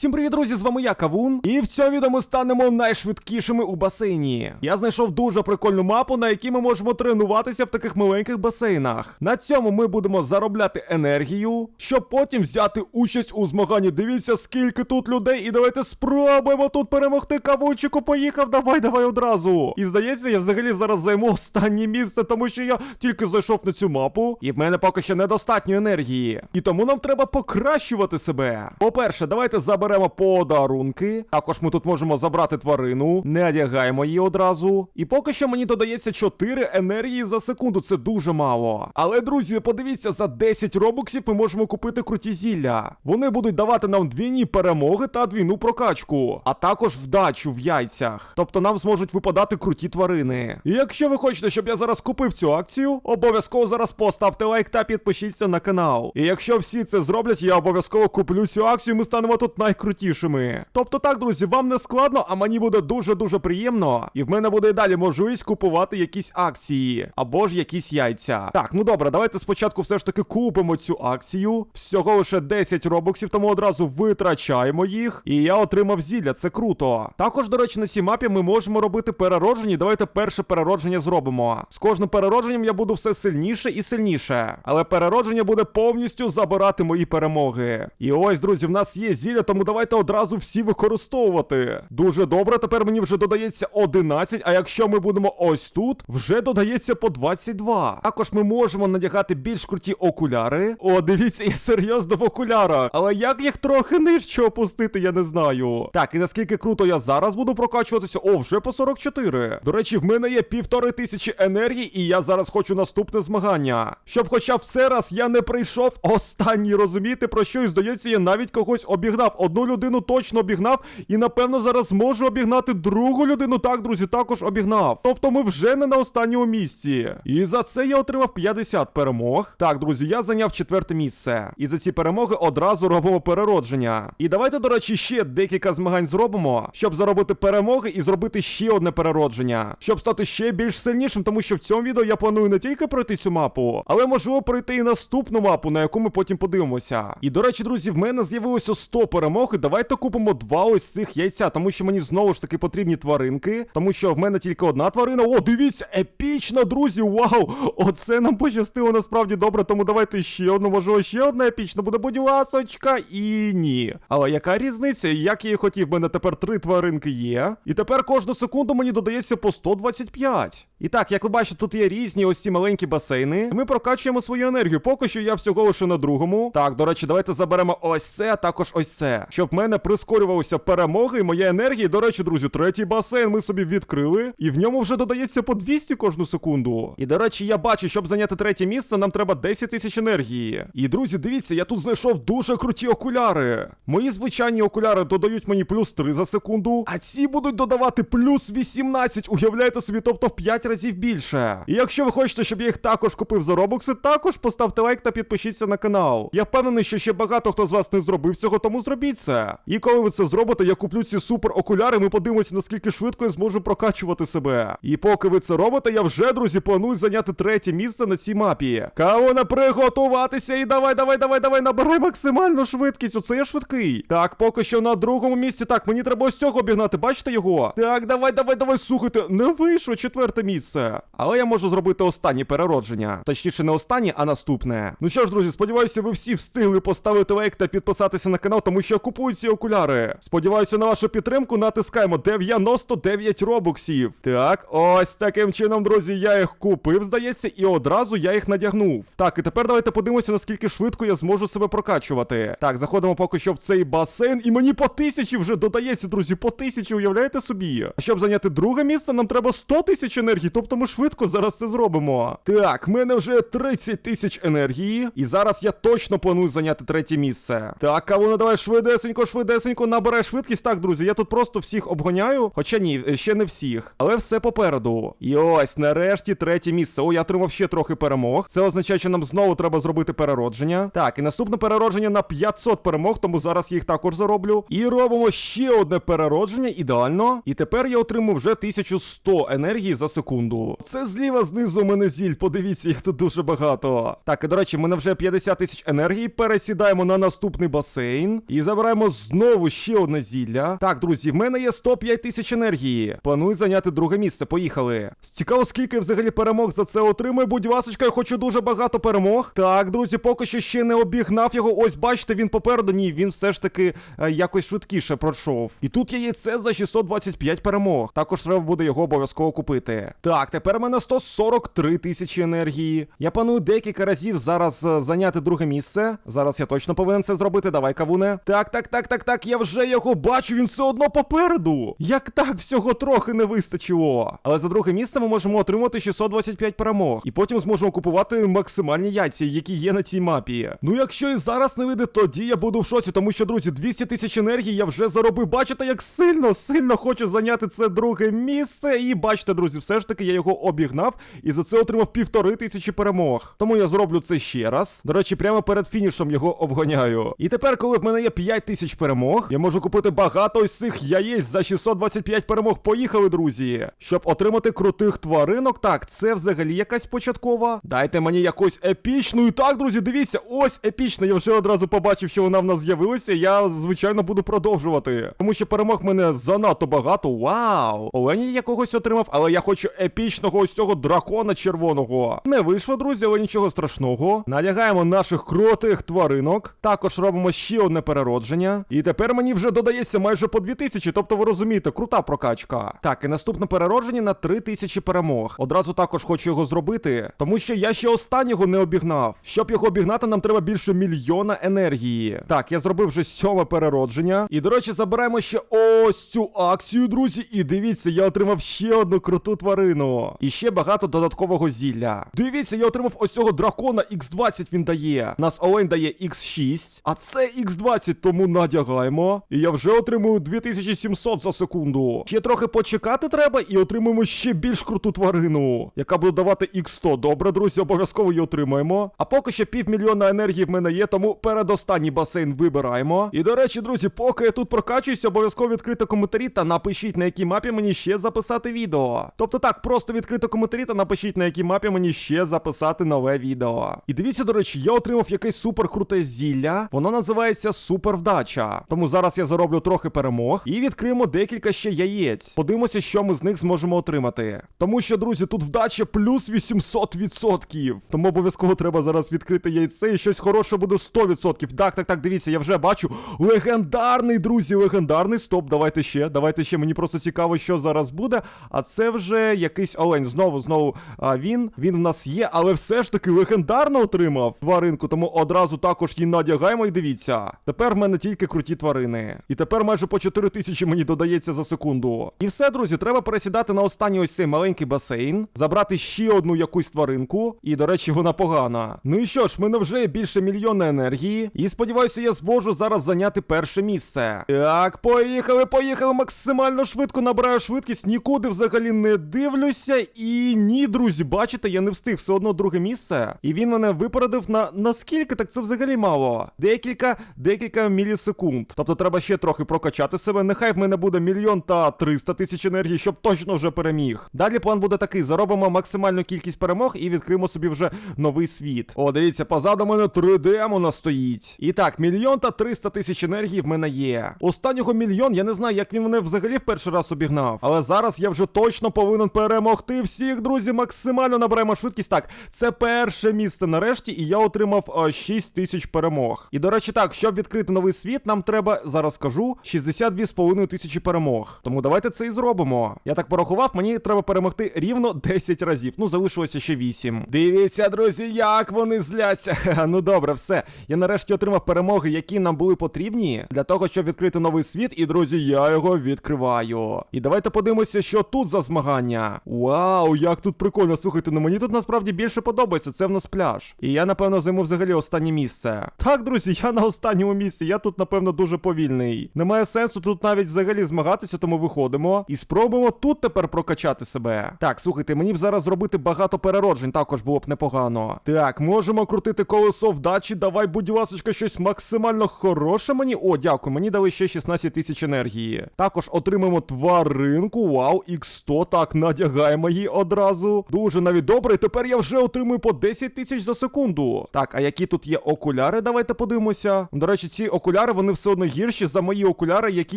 Всім привіт, друзі! З вами я Кавун. І в цьому відео ми станемо найшвидкішими у басейні. Я знайшов дуже прикольну мапу, на якій ми можемо тренуватися в таких маленьких басейнах. На цьому ми будемо заробляти енергію, щоб потім взяти участь у змаганні. Дивіться, скільки тут людей, і давайте спробуємо тут перемогти. Кавунчику поїхав. Давай, давай одразу. І здається, я взагалі зараз займу останнє місце, тому що я тільки зайшов на цю мапу, і в мене поки що недостатньо енергії. І тому нам треба покращувати себе. По-перше, давайте заберемо подарунки. Також ми тут можемо забрати тварину, не одягаємо її одразу. І поки що мені додається 4 енергії за секунду. Це дуже мало. Але, друзі, подивіться, за 10 робоксів ми можемо купити круті зілля. Вони будуть давати нам двійні перемоги та двійну прокачку, а також вдачу в яйцях. Тобто нам зможуть випадати круті тварини. І якщо ви хочете, щоб я зараз купив цю акцію, обов'язково зараз поставте лайк та підпишіться на канал. І якщо всі це зроблять, я обов'язково куплю цю акцію. Ми станемо тут найкрутішими. Тобто, так, друзі, вам не складно, а мені буде дуже дуже приємно. І в мене буде і далі можливість купувати якісь акції або ж якісь яйця. Так, ну добре, давайте спочатку все ж таки купимо цю акцію. Всього лише 10 робоксів, тому одразу витрачаємо їх. І я отримав зілля, це круто. Також, до речі, на цій мапі ми можемо робити переродження. Давайте перше переродження зробимо. З кожним переродженням я буду все сильніше і сильніше. Але переродження буде повністю забирати мої перемоги. І ось, друзі, в нас є зілля, тому давайте одразу всі використовувати. Дуже добре, тепер мені вже додається 11, а якщо ми будемо ось тут, вже додається по 22. Також ми можемо надягати більш круті окуляри. О, дивіться, я серйозно в окулярах. Але як їх трохи нижче опустити, я не знаю. Так, і наскільки круто я зараз буду прокачуватися? О, вже по 44. До речі, в мене є півтори тисячі енергії, і я зараз хочу наступне змагання. Щоб хоча все раз я не прийшов останній, розумієте, про що і здається, я навіть когось обігнав. Одну людину точно обігнав, і напевно зараз зможу обігнати другу людину. Так, друзі, також обігнав. Тобто ми вже не на останньому місці. І за це я отримав 50 перемог. Так, друзі, я зайняв четверте місце. І за ці перемоги одразу робимо переродження. І давайте, до речі, ще декілька змагань зробимо, щоб заробити перемоги і зробити ще одне переродження, щоб стати ще більш сильнішим, тому що в цьому відео я планую не тільки пройти цю мапу, але можливо пройти і наступну мапу, на яку ми потім подивимося. І до речі, друзі, в мене з'явилося 100 перемог. І давайте купимо два ось цих яйця, тому що мені знову ж таки потрібні тваринки, тому що в мене тільки одна тварина. О, дивіться, епічна, друзі! Вау! Оце нам пощастило насправді добре, тому давайте ще одну, можливо, ще одна епічна буде, будь ласочка, і ні. Але яка різниця? Як я і хотів, в мене тепер три тваринки є. І тепер кожну секунду мені додається по 125. І так, як ви бачите, тут є різні ось ці маленькі басейни. Ми прокачуємо свою енергію. Поки що я всього лише на другому. Так, до речі, давайте заберемо ось це, а також ось це. Щоб в мене прискорювалися перемоги і моя енергія. До речі, друзі, третій басейн ми собі відкрили. І в ньому вже додається по 200 кожну секунду. І до речі, я бачу, щоб зайняти третє місце, нам треба 10 тисяч енергії. І друзі, дивіться, я тут знайшов дуже круті окуляри. Мої звичайні окуляри додають мені плюс 3 за секунду, а ці будуть додавати плюс 18. Уявляєте собі, тобто в 5 разів більше. І якщо ви хочете, щоб я їх також купив за робокси, також поставте лайк та підпишіться на канал. Я впевнений, що ще багато хто з вас не зробив цього, тому зробіть це. І коли ви це зробите, я куплю ці супер окуляри. Ми подивимося, наскільки швидко я зможу прокачувати себе. І поки ви це робите, я вже, друзі, планую зайняти третє місце на цій мапі. Кого приготуватися і давай, давай, давай, давай, набирай максимальну швидкість. Оце я швидкий. Так, поки що на другому місці. Так, мені треба ось цього обігнати. Бачите його? Так, давай, давай, давай, слухайте. Не вийшло четверте місце. Але я можу зробити останнє переродження. Точніше, не останнє, а наступне. Ну що ж, друзі, сподіваюся, ви всі встигли поставити лайк та підписатися на канал, тому що я купую ці окуляри. Сподіваюся на вашу підтримку. Натискаємо 99 робоксів. Так, ось таким чином, друзі, я їх купив, здається, і одразу я їх надягнув. Так, і тепер давайте подивимося, наскільки швидко я зможу себе прокачувати. Так, заходимо поки що в цей басейн, і мені по тисячі вже додається, друзі, по тисячі, уявляєте собі? А щоб зайняти друге місце, нам треба 100 тисяч енергії, тобто ми швидко зараз це зробимо. Так, в мене вже 30 тисяч енергії, і зараз я точно планую зайняти третє місце. Так, кавуна, давай швидесенько, швидесенько, набирай швидкість. Так, друзі, я тут просто всіх обгоняю. Хоча ні, ще не всіх. Але все попереду. І ось, нарешті, третє місце. О, я отримав ще трохи перемог. Це означає, що нам знову треба зробити переродження. Так, і наступне переродження на 500 перемог, тому зараз їх також зароблю. І робимо ще одне переродження, ідеально. І тепер я отримав вже 1100 енергії за секунду. Це зліва знизу мене зіль. Подивіться, їх тут дуже багато. Так, і до речі, в мене вже 50 тисяч енергії. Пересідаємо на наступний басейн. І забираємо забираємо знову ще одне зілля. Так, друзі, в мене є 105 тисяч енергії. Планую зайняти друге місце. Поїхали. Цікаво, скільки взагалі перемог за це отримаю. Будь ласочка, я хочу дуже багато перемог. Так, друзі, поки що ще не обігнав його. Ось, бачите, він попереду. Ні, він все ж таки е, якось швидкіше пройшов. І тут є яйце за 625 перемог. Також треба буде його обов'язково купити. Так, тепер в мене 143 тисячі енергії. Я планую декілька разів зараз е, зайняти друге місце. Зараз я точно повинен це зробити. Давай, кавуне. Так, так, так, так, так. так, Я вже його бачу. Він все одно попереду. Як так всього трохи не вистачило. Але за друге місце ми можемо отримати 625 перемог. І потім зможемо купувати максимальні яйця, які є на цій мапі. Ну, якщо і зараз не вийде, тоді я буду в шоці, тому що, друзі, 200 тисяч енергії я вже заробив. Бачите, як сильно, сильно хочу зайняти це друге місце. І бачите, друзі, все ж таки я його обігнав і за це отримав півтори тисячі перемог. Тому я зроблю це ще раз. До речі, прямо перед фінішем його обганяю. І тепер, коли в мене є 5 тисяч перемог, я можу купити багато ось цих яєць за 625 перемог. Поїхали, друзі. Щоб отримати крутих тваринок. Так, це взагалі якась початкова. Дайте мені якусь епічну. І так, друзі, дивіться, ось епічна. Я вже одразу побачив, що вона в нас з'явилася. Я, звичайно, буду продовжувати. Тому що перемог мене занадто багато. Вау! Олені якогось отримав, але я хочу епічного ось цього дракона червоного. Не вийшло, друзі, але нічого страшного. Налягаємо наших крутих тваринок. Також робимо ще одне переродження. І тепер мені вже додається майже по 2000, тобто ви розумієте, крута прокачка. Так, і наступне переродження на 3000 перемог. Одразу також хочу його зробити, тому що я ще останнього не обігнав. Щоб його обігнати, нам треба більше мільйона енергії. Так, я зробив вже сьоме переродження. І, до речі, забираємо ще ось цю акцію, друзі. І дивіться, я отримав ще одну круту тварину. І ще багато додаткового зілля. Дивіться, я отримав ось цього дракона X20 він дає. Нас Олень дає X6, а це X20, тому надягаємо. І я вже отримую 2700 за секунду. Ще трохи почекати треба і отримуємо ще більш круту тварину, яка буде давати X100. Добре, друзі, обов'язково її отримаємо. А поки ще півмільйона енергії в мене є, тому передостанній басейн вибираємо. І до речі, друзі, поки я тут прокачуюся, обов'язково відкрити коментарі та напишіть, на якій мапі мені ще записати відео. Тобто так, просто відкрити коментарі та напишіть, на якій мапі мені ще записати нове відео. І дивіться, до речі, я отримав якесь супер круте зілля. Воно називається Супер Вдача. Тому зараз я зароблю трохи перемог і відкриємо декілька ще яєць. Подивимося, що ми з них зможемо отримати. Тому що, друзі, тут вдача плюс 800%. Тому обов'язково треба зараз відкрити яйце і щось хороше буде 100%. Так, так, так, дивіться, я вже бачу. Легендарний, друзі, легендарний. Стоп, давайте ще. Давайте ще. Мені просто цікаво, що зараз буде. А це вже якийсь олень. Знову, знову. А він, він в нас є, але все ж таки легендарно отримав тваринку. Тому одразу також її надягаємо і дивіться. Тепер в мене тільки круті тварини. І тепер майже по 4 тисячі мені додається за секунду. І все, друзі, треба пересідати на останній ось цей маленький басейн, забрати ще одну якусь тваринку. І, до речі, вона погана. Ну і що ж, мене вже більше мільйона енергії. І сподіваюся, я зможу зараз зайняти перше місце. Так, поїхали, поїхали максимально швидко набираю швидкість, нікуди взагалі не дивлюся. І ні, друзі, бачите, я не встиг все одно друге місце. І він мене випередив на наскільки, так це взагалі мало. Декілька, декілька мілісекунд. Тобто треба ще трохи прокачати себе. Нехай в мене буде мільйон та 300 тисяч енергії, щоб точно вже переміг. Далі план буде такий: заробимо максимальну кількість перемог і відкриємо собі вже новий світ. О, дивіться, позаду мене 3D стоїть. І так, мільйон та 300 тисяч енергії в мене є. Останнього мільйон, я не знаю, як він мене взагалі в перший раз обігнав. Але зараз я вже точно повинен перемогти всіх, друзі. Максимально набираємо швидкість. Так, це перше місце нарешті, і я отримав 6 тисяч перемог. І до речі, так, щоб відкрити новий світ, нам треба, зараз скажу, 62,5 тисячі перемог. Тому давайте це і зробимо. Я так порахував, мені треба перемогти рівно 10 разів. Ну, залишилося ще 8. Дивіться, друзі, як вони зляться. Ну добре, все. Я нарешті отримав перемоги, які нам були потрібні для того, щоб відкрити новий світ. І, друзі, я його відкриваю. І давайте подивимося, що тут за змагання. Вау, як тут прикольно. Слухайте, ну мені тут насправді більше подобається. Це в нас пляж. І я, напевно, займу взагалі останнє місце. Так, друзі, я на останньому місці. Я тут, напевно, дуже повільний. Немає сенсу тут навіть взагалі змагатися, тому виходимо і спробуємо тут тепер прокачати себе. Так, слухайте, мені б зараз зробити багато перероджень, також було б непогано. Так, можемо крутити колесо вдачі. Давай, будь ласочка, щось максимально хороше мені. О, дякую, мені дали ще 16 тисяч енергії. Також отримаємо тваринку. Вау, X100. Так, надягаємо її одразу. Дуже навіть добре. Тепер я вже отримую по 10 тисяч за секунду. Так, а які тут є окуляри? Давайте подивимося. До речі, ці окуляри. Окуляри вони все одно гірші за мої окуляри, які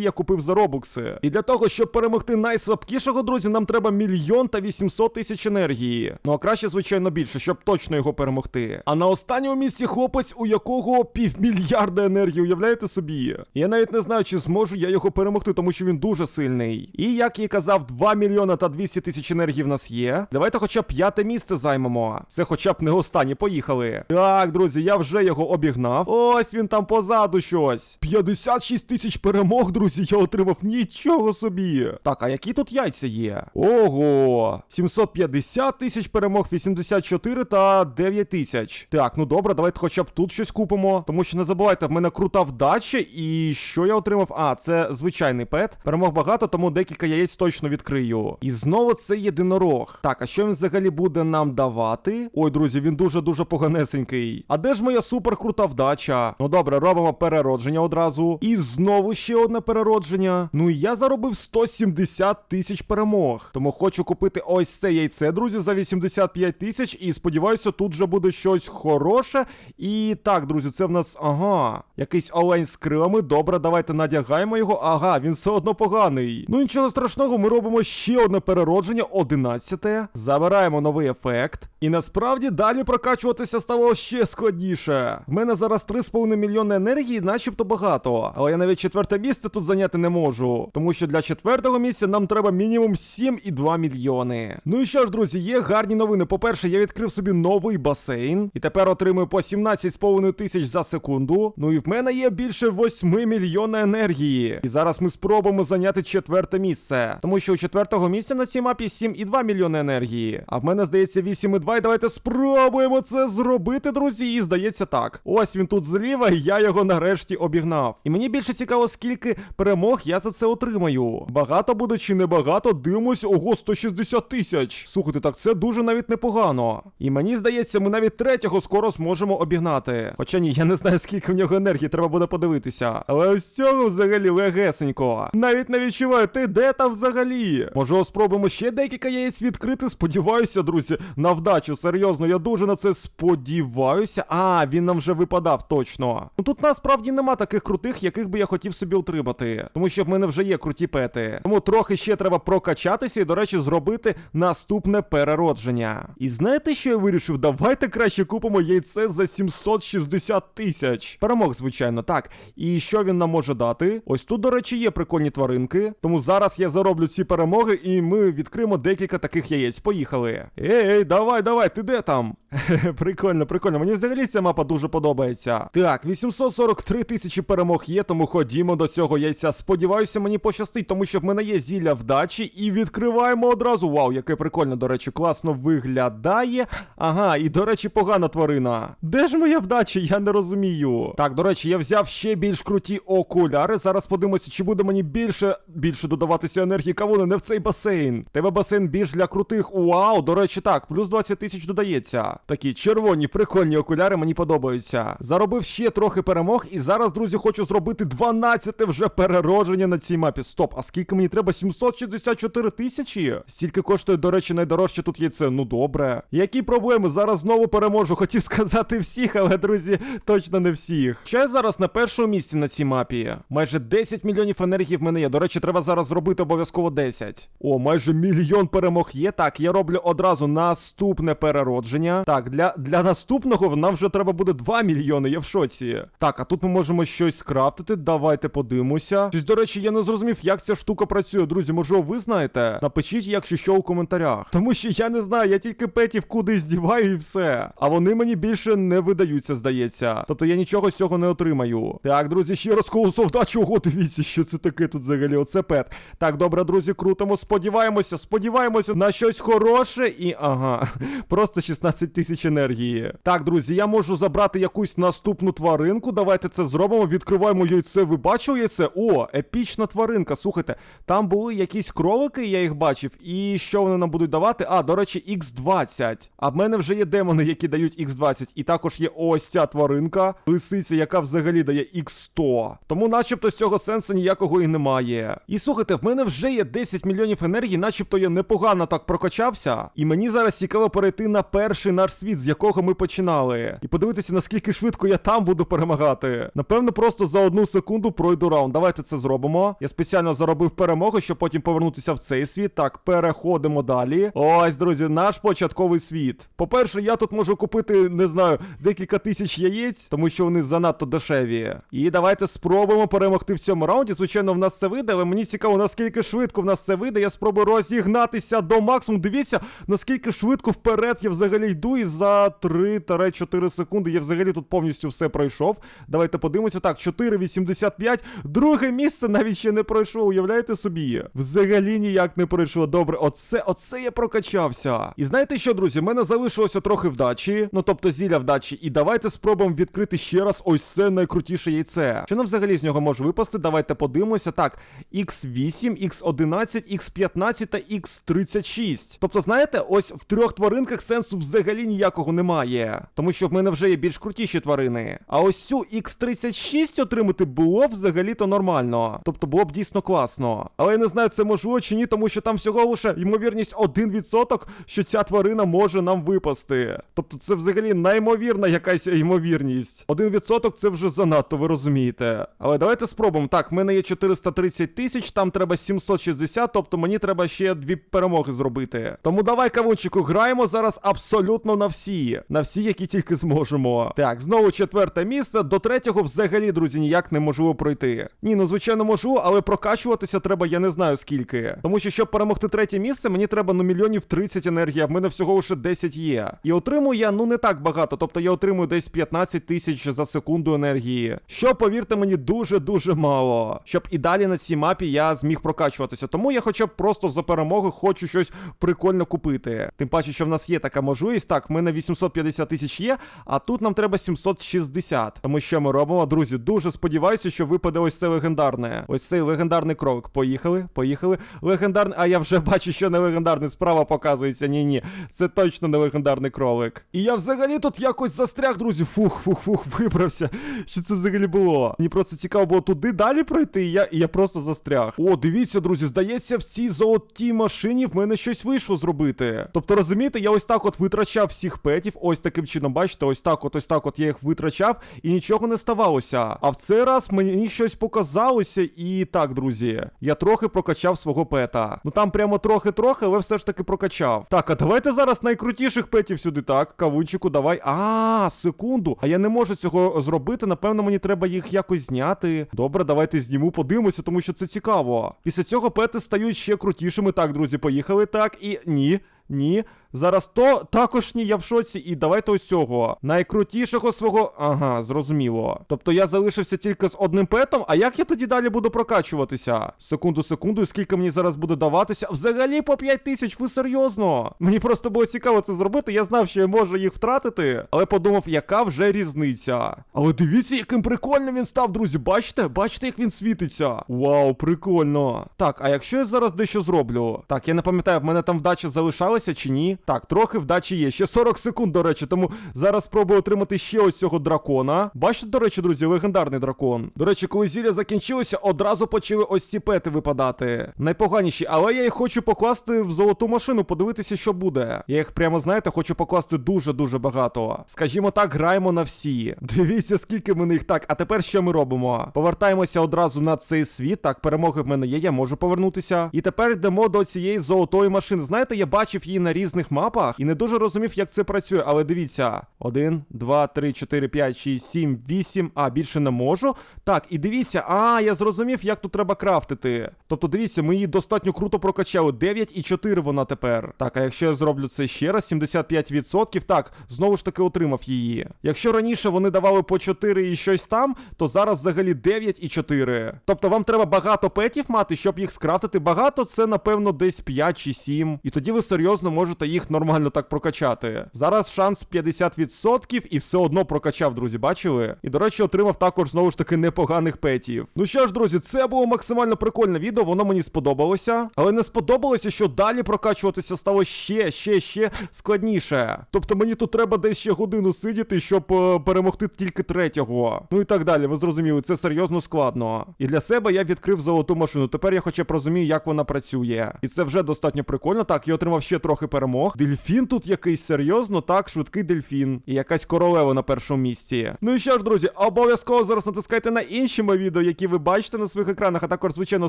я купив за робокси. І для того, щоб перемогти найслабкішого, друзі, нам треба мільйон та 800 тисяч енергії. Ну а краще, звичайно, більше, щоб точно його перемогти. А на останньому місці хлопець, у якого півмільярда енергії, уявляєте собі? Я навіть не знаю, чи зможу я його перемогти, тому що він дуже сильний. І як і казав, 2 мільйона та 200 тисяч енергії в нас є. Давайте хоча б п'яте місце займемо. Це хоча б не останнє. Поїхали. Так, друзі, я вже його обігнав. Ось він там позаду щось. 56 тисяч перемог, друзі, я отримав нічого собі. Так, а які тут яйця є? Ого, 750 тисяч перемог, 84 та 9 тисяч. Так, ну добре, давайте хоча б тут щось купимо. Тому що не забувайте, в мене крута вдача. І що я отримав? А, це звичайний пет. Перемог багато, тому декілька яєць точно відкрию. І знову це єдинорог. Так, а що він взагалі буде нам давати? Ой, друзі, він дуже-дуже поганесенький. А де ж моя супер крута вдача? Ну добре, робимо переродження одразу. І знову ще одне переродження. Ну і я заробив 170 тисяч перемог. Тому хочу купити ось це яйце, друзі, за 85 тисяч. І сподіваюся, тут вже буде щось хороше. І так, друзі, це в нас ага. Якийсь олень з крилами. Добре, давайте надягаємо його. Ага, він все одно поганий. Ну нічого страшного, ми робимо ще одне переродження, 11. Забираємо новий ефект. І насправді далі прокачуватися стало ще складніше. В мене зараз 3,5 мільйони енергії, начебто багато. Але я навіть четверте місце тут зайняти не можу. Тому що для четвертого місця нам треба мінімум 7,2 мільйони. Ну і що ж, друзі, є гарні новини. По-перше, я відкрив собі новий басейн. І тепер отримую по 17,5 тисяч за секунду. Ну і в мене є більше 8 мільйона енергії. І зараз ми спробуємо зайняти четверте місце. Тому що у четвертого місця на цій мапі 7,2 мільйони енергії. А в мене здається 8,2. І давайте спробуємо це зробити, друзі. І здається так. Ось він тут зліва, і я його нарешті обігнав. І мені більше цікаво, скільки перемог я за це отримаю. Багато буде чи не багато, дивимось, ого, 160 тисяч. Слухайте, так це дуже навіть непогано. І мені здається, ми навіть третього скоро зможемо обігнати. Хоча ні, я не знаю, скільки в нього енергії, треба буде подивитися. Але ось цього взагалі легесенько. Навіть не відчуваю, ти де там взагалі? Може, спробуємо ще декілька яєць відкрити. Сподіваюся, друзі, на вдачу. Серйозно, я дуже на це сподіваюся. А, він нам вже випадав точно. Ну тут насправді нема таких крутих, яких би я хотів собі утримати. Тому що в мене вже є круті пети. Тому трохи ще треба прокачатися і, до речі, зробити наступне переродження. І знаєте, що я вирішив? Давайте краще купимо яйце за 760 тисяч. Перемог, звичайно, так. І що він нам може дати? Ось тут, до речі, є прикольні тваринки. Тому зараз я зароблю ці перемоги, і ми відкриємо декілька таких яєць. Поїхали. Ей, ей, давай, давай, ти де там? прикольно, прикольно. Мені взагалі ця мапа дуже подобається. Так, 843 тисячі перемог є, тому ходімо до цього яйця. Сподіваюся, мені пощастить, тому що в мене є зілля вдачі. І відкриваємо одразу. Вау, яке прикольно, до речі, класно виглядає. Ага, і до речі, погана тварина. Де ж моя вдача? Я не розумію. Так, до речі, я взяв ще більш круті окуляри. Зараз подивимося, чи буде мені більше більше додаватися енергії. Кавуни, не в цей басейн. Тебе басейн більш для крутих. Вау, до речі, так, плюс 20 тисяч додається. Такі червоні, прикольні окуляри мені подобаються. Заробив ще трохи перемог, і зараз, друзі, хочу зробити 12 вже переродження на цій мапі. Стоп, а скільки мені треба? 764 тисячі? Стільки коштує, до речі, найдорожче тут яйце. Ну добре. Які проблеми? Зараз знову переможу. Хотів сказати всіх, але, друзі, точно не всіх. Я зараз на першому місці на цій мапі? Майже 10 мільйонів енергії в мене є. До речі, треба зараз зробити обов'язково 10. О, майже мільйон перемог є. Так, я роблю одразу наступне переродження. Так, для, для наступного нам вже треба буде 2 мільйони. Я в шоці. Так, а тут ми можемо щось скрафтити. Давайте подивимося. Щось, до речі, я не зрозумів, як ця штука працює. Друзі, може, ви знаєте? Напишіть, якщо що у коментарях. Тому що я не знаю, я тільки петів кудись діваю і все. А вони мені більше не видаються, здається. Тобто я нічого з цього не отримаю. Так, друзі, ще раз колосов вдачу. Ого, дивіться, що це таке тут взагалі. Оце пет. Так, добре, друзі, крутимо. Сподіваємося, сподіваємося на щось хороше і ага. Просто 16 тисяч енергії. Так, друзі, я можу забрати якусь наступну тваринку. Давайте це зробимо. Відкриваємо яйце. Ви бачили яйце? О, епічна тваринка. Слухайте, там були якісь кролики, я їх бачив. І що вони нам будуть давати? А, до речі, X20. А в мене вже є демони, які дають X20. І також є ось ця тваринка, лисиця, яка взагалі дає X100. Тому, начебто, з цього сенсу ніякого і немає. І слухайте, в мене вже є 10 мільйонів енергії, начебто я непогано так прокачався. І мені зараз цікаво перейти на перший наш світ, з якого ми починали. І подивитися, наскільки швидко я там буду перемагати. Напевно, просто за одну секунду пройду раунд. Давайте це зробимо. Я спеціально заробив перемогу, щоб потім повернутися в цей світ. Так, переходимо далі. Ось, друзі, наш початковий світ. По-перше, я тут можу купити, не знаю, декілька тисяч яєць, тому що вони занадто дешеві. І давайте спробуємо перемогти в цьому раунді. Звичайно, в нас це вийде, але мені цікаво, наскільки швидко в нас це вийде. Я спробую розігнатися до максимуму. Дивіться, наскільки швидко вперед я взагалі йду, і за 3-4 секунди я взагалі тут повністю все пройшов. Давайте подивимося. Так, 4,85. Друге місце навіть ще не пройшов. Уявляєте собі? Взагалі ніяк не пройшло. Добре, оце, оце я прокачався. І знаєте що, друзі? В мене залишилося трохи вдачі. Ну тобто зілля вдачі. І давайте спробуємо відкрити ще раз ось це найкрутіше яйце. Що нам взагалі з нього може випасти? Давайте подивимося. Так, X8, X11, X15 та X36. Тобто, знаєте, ось в трьох тваринках сенсу взагалі ніякого немає. Тому що в мене вже є більш крутіші тварини. А ось цю X36 отримати було б взагалі-то нормально. Тобто було б дійсно класно. Але я не знаю, це можливо чи ні, тому що там всього лише ймовірність 1%, що ця тварина може нам випасти. Тобто це взагалі неймовірна якась ймовірність. 1% це вже занадто, ви розумієте. Але давайте спробуємо. Так, в мене є 430 тисяч, там треба 760, тобто мені треба ще дві перемоги зробити. Тому давай, кавунчику, граємо зараз абсолютно на всі. На всі, які тільки зможемо. Так, знову четверте місце. До третього взагалі, друзі, ніяк не можу пройти. Ні, ну звичайно можу, але прокачуватися треба, я не знаю скільки. Тому що, щоб перемогти третє місце, мені треба ну мільйонів 30 енергії, а в мене всього лише 10 є. І отримую я ну не так багато, тобто я отримую десь 15 тисяч за секунду енергії. Що, повірте мені, дуже-дуже мало. Щоб і далі на цій мапі я зміг прокачуватися. Тому я хоча б просто за перемогу хочу щось прикольно купити. Тим паче, що в нас є така можливість. Так, в мене 850 тисяч є, а тут нам треба 760. Тому що ми робимо, друзі, дуже сподіваюся, що випаде ось це легендарне. Ось цей легендарний кролик. Поїхали, поїхали. Легендарний. А я вже бачу, що не легендарний. Справа показується. Ні, ні. Це точно не легендарний кролик. І я взагалі тут якось застряг, друзі. Фух, фух, фух, вибрався. Що це взагалі було? Мені просто цікаво було туди далі пройти, і я, і я просто застряг. О, дивіться, друзі, здається, в цій золотій машині в мене щось вийшло зробити. Тобто, розумієте, я ось так от витрачав всіх петів, ось таким чином, бачите, ось так от, ось так от я їх витрачав, і нічого не ставалося. А в цей раз мені щось показалося, і так, друзі, я трохи прокачав свого пета. Ну там прямо трохи-трохи, але все ж таки прокачав. Так, а давайте зараз найкрутіших петів сюди, так. Кавунчику, давай. А, секунду. А я не можу цього зробити. Напевно, мені треба їх якось зняти. Добре, давайте зніму, подивимося, тому що це цікаво. Після цього пети стають ще крутішими. Так, друзі, поїхали. Так, і ні. Ні. Зараз то також ні, я в шоці. І давайте ось цього. Найкрутішого свого. Ага, зрозуміло. Тобто я залишився тільки з одним петом. А як я тоді далі буду прокачуватися? Секунду, секунду, скільки мені зараз буде даватися? Взагалі по 5 тисяч, ви серйозно? Мені просто було цікаво це зробити. Я знав, що я можу їх втратити, але подумав, яка вже різниця. Але дивіться, яким прикольним він став, друзі. Бачите? Бачите, як він світиться? Вау, прикольно. Так, а якщо я зараз дещо зроблю? Так, я не пам'ятаю, в мене там вдача залишалася чи ні? Так, трохи вдачі є. Ще 40 секунд, до речі, тому зараз спробую отримати ще ось цього дракона. Бачите, до речі, друзі, легендарний дракон. До речі, коли зілля закінчилося, одразу почали ось ці пети випадати. Найпоганіші, але я їх хочу покласти в золоту машину, подивитися, що буде. Я їх прямо, знаєте, хочу покласти дуже-дуже багато. Скажімо так, граємо на всі. Дивіться, скільки ми них. Так, а тепер що ми робимо? Повертаємося одразу на цей світ. Так, перемоги в мене є, я можу повернутися. І тепер йдемо до цієї золотої машини. Знаєте, я бачив її на різних мапах і не дуже розумів, як це працює. Але дивіться: 1, 2, 3, 4, 5, 6, 7, 8. А, більше не можу. Так, і дивіться, а, я зрозумів, як тут треба крафтити. Тобто, дивіться, ми її достатньо круто прокачали. 9 і 4 вона тепер. Так, а якщо я зроблю це ще раз, 75%, так, знову ж таки отримав її. Якщо раніше вони давали по 4 і щось там, то зараз взагалі 9 і 4. Тобто вам треба багато петів мати, щоб їх скрафтити. Багато це, напевно, десь 5 чи 7. І тоді ви серйозно можете їх нормально так прокачати. Зараз шанс 50% і все одно прокачав, друзі, бачили? І, до речі, отримав також знову ж таки непоганих петів. Ну що ж, друзі, це було максимально прикольне відео. воно мені сподобалося, але не сподобалося, що далі прокачуватися стало ще, ще, ще складніше. Тобто мені тут треба десь ще годину сидіти, щоб е, перемогти тільки третього. Ну і так далі. Ви зрозуміли, це серйозно складно. І для себе я відкрив золоту машину. Тепер я хоча б розумію, як вона працює. І це вже достатньо прикольно. Так, я отримав ще трохи перемог. Дельфін тут якийсь серйозно, так, швидкий дельфін. І якась королева на першому місці. Ну і що ж, друзі, обов'язково зараз натискайте на інші мої відео, які ви бачите на своїх екранах. А також, звичайно,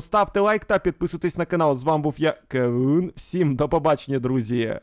ставте лайк та підписуйтесь на канал. З вами був я, Кевун. Всім до побачення, друзі.